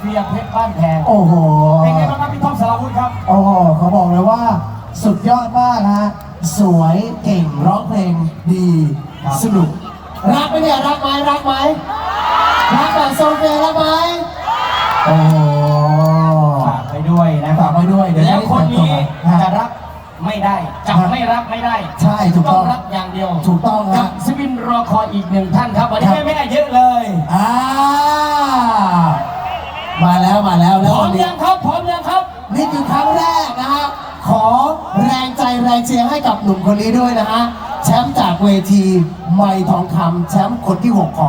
เฟียเพชรบ้านแพงโอ้โห เป็นไงบ้างครับพี่ท็อปสารวุฒิครับ โอ้โหเขาบอกเลยว่า สุดยอดมากฮะ สวยเก่งร้องเพลงดีสนุก รักไหมเนี่ยรักไหมรักไหมรักแบบโซเฟียรักไหมโอ้โหฝากไปด้วยนะฝากไปด้วยเดี๋ยวแล้วคนนี้จะรักไม่ได้จะไม่รักไม่ได้ใช่ถูกต้องรักอย่างเดียวถูกต้องครับซิวินรอคอยอีกหนึ่งท่านครับวันนี้ไม่ไม่เยอะเล รงใจแรงเชียร์ให้กับหนุ่มคนนี้ด้วยนะฮะแชมป์จากเวทีไม่ทองคำแชมป์คนที่6ของ